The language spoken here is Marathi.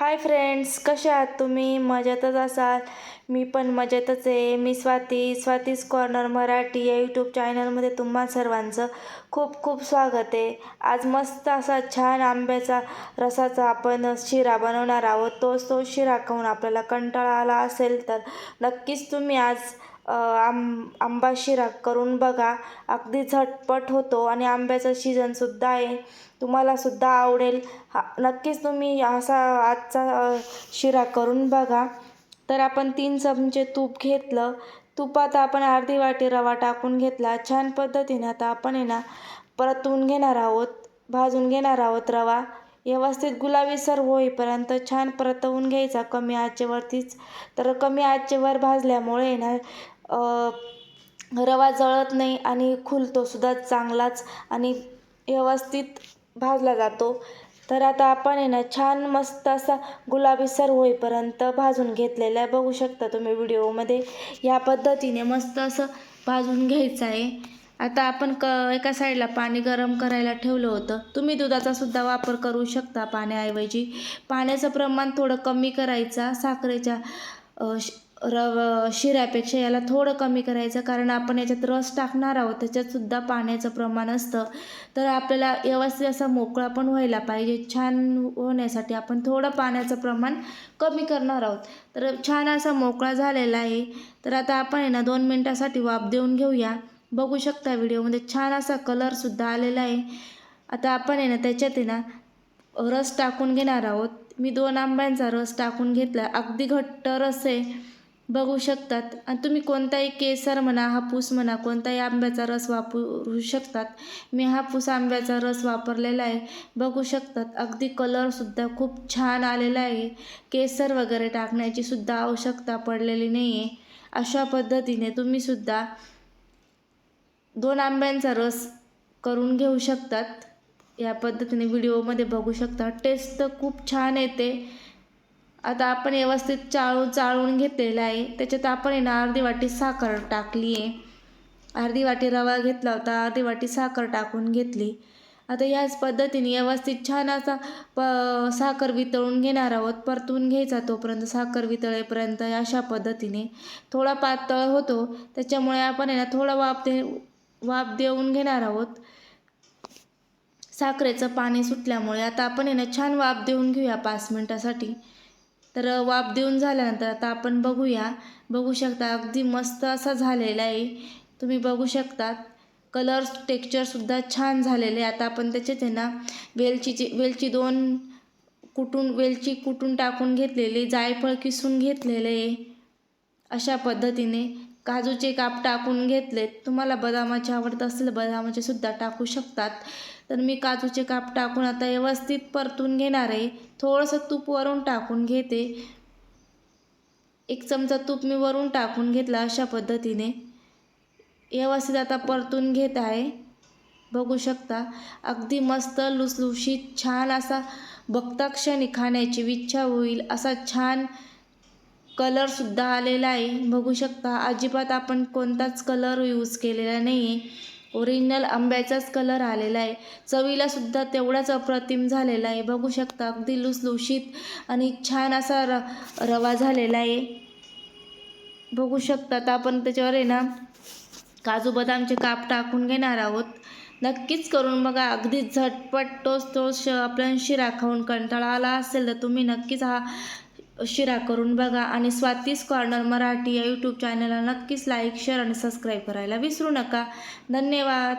हाय फ्रेंड्स कशा आहात तुम्ही? मजेतच असाल? मी पण मजेतच आहे. मी स्वाती स्वातीस कॉर्नर मराठी या यूट्यूब चॅनलमध्ये तुम्हा सर्वांचं खूप खूप स्वागत आहे. आज मस्त असा छान आंब्याचा रसाचा आपण शिरा बनवणार आहोत. तोच तो शिरा खाऊन आपल्याला कंटाळा आला असेल तर नक्कीच तुम्ही आज आं आंब आंबा शिरा करून बघा. अगदी झटपट होतो आणि आंब्याचा सीजनसुद्धा आहे. तुम्हालासुद्धा आवडेल. हा नक्कीच तुम्ही असा आजचा शिरा करून बघा. तर आपण तीन चमचे तूप घेतलं. तुपात आपण अर्धी वाटी रवा टाकून घेतला. छान पद्धतीने आता आपण आहे ना परतून घेणार आहोत. भाजून घेणार आहोत रवा. व्यवस्थित गुलाबी सर्व होईपर्यंत छान परतवून घ्यायचा. कमी आचेवरतीच. तर कमी आचेवर भाजल्यामुळे ना रवा जळत नाही आणि खुलतोसुद्धा चांगलाच आणि व्यवस्थित भाजला जातो. तर आता आपण आहे ना छान मस्त असा गुलाबी सर होईपर्यंत भाजून घेतलेला आहे. बघू शकता तुम्ही व्हिडिओमध्ये. या पद्धतीने मस्त असं भाजून घ्यायचं आहे. आता आपण क एका साईडला पाणी गरम करायला ठेवलं होतं. तुम्ही दुधाचा सुद्धा वापर करू शकता पाण्याऐवजी. पाण्याचं प्रमाण थोडं कमी करायचा साखरेच्या श- रव शिऱ्यापेक्षा याला थोडं कमी करायचं कारण आपण याच्यात रस टाकणार आहोत त्याच्यातसुद्धा पाण्याचं प्रमाण असतं. तर आपल्याला व्यवस्थित असा मोकळा पण व्हायला पाहिजे. छान होण्यासाठी आपण थोडं पाण्याचं प्रमाण कमी करणार आहोत. तर छान असा मोकळा झालेला आहे. तर आता आपण आहे ना दोन मिनटासाठी वाफ देऊन घेऊया. बघू शकता व्हिडिओमध्ये छान असा कलरसुद्धा आलेला आहे. आता आपण आहे ना त्याच्यात आहे ना रस टाकून घेणार आहोत. मी दोन आंब्यांचा रस टाकून घेतला. अगदी घट्ट रस आहे. बघू शकतात. आणि तुम्ही कोणताही केसर म्हणा हापूस म्हणा कोणताही आंब्याचा रस वापरू शकतात. मी हापूस आंब्याचा रस वापरलेला आहे. बघू शकतात. अगदी कलरसुद्धा खूप छान आलेला आहे. केसर वगैरे टाकण्याची सुद्धा आवश्यकता पडलेली नाही आहे अशा पद्धतीने तुम्हीसुद्धा दोन आंब्यांचा रस करून घेऊ शकतात. या पद्धतीने व्हिडिओमध्ये बघू शकता. टेस्ट तर खूप छान येते. आता आपण व्यवस्थित चाळू चाळून घेतलेलं आहे. त्याच्यात आपण आहे ना अर्धी वाटी साखर टाकली आहे. अर्धी वाटी रवा घेतला होता अर्धी वाटी साखर टाकून घेतली. आता याच पद्धतीने व्यवस्थित छान असा प साखर वितळून घेणार आहोत. परतून घ्यायचा तोपर्यंत साखर वितळेपर्यंत अशा पद्धतीने थोडा पातळ होतो. त्याच्यामुळे आपण आहे ना थोडा वाफ दे वाफ देऊन घेणार आहोत. साखरेचं पाणी सुटल्यामुळे आता आपण आहे ना छान वाफ देऊन घेऊया पाच मिनटासाठी. तर वाफ देऊन झाल्यानंतर आता आपण बघूया. बघू शकता अगदी मस्त असा झालेला आहे. तुम्ही बघू शकता कलर टेक्स्चरसुद्धा छान झालेले आहे. आता आपण त्याच्यात आहे ना वेलचीची वेलची दोन कुटून वेलची कुटून टाकून घेतलेली जायफळ किसून घेतलेले आहे. अशा पद्धतीने. काजूचे काप टाकून घेतलेत. तुम्हाला बदामाचे आवडत असेल बदामाचे सुद्धा टाकू शकतात. तर मी काजूचे काप टाकून आता व्यवस्थित परतून घेणार आहे. थोडंसं तूप वरून टाकून घेते. एक चमचा तूप मी वरून टाकून घेतला अशा पद्धतीने. व्यवस्थित आता परतून घेत आहे. बघू शकता अगदी मस्त लुसलुशीत छान असा बघता क्षणी खाण्याची इच्छा होईल. असा छान कलरसुद्धा आलेला आहे. बघू शकता अजिबात आपण कोणताच कलर यूज केलेला नाही आहे ओरिजिनल आंब्याचाच कलर आलेला आहे. चवीला सुद्धा तेवढाच अप्रतिम झालेला आहे. बघू शकता अगदी लुसलुशीत आणि छान असा र रवा झालेला आहे. बघू शकता आपण त्याच्यावर आहे ना काजू बदामचे काप टाकून घेणार आहोत. नक्कीच करून बघा. अगदी झटपट टोस टोस आपल्या शिरा खाऊन कंटाळा आला असेल तर तुम्ही नक्कीच हा शिरा करून बघा आणि स्वातीस कॉर्नर मराठी या यूट्यूब चॅनलला नक्कीच लाईक शेअर आणि सबस्क्राईब करायला विसरू नका. धन्यवाद.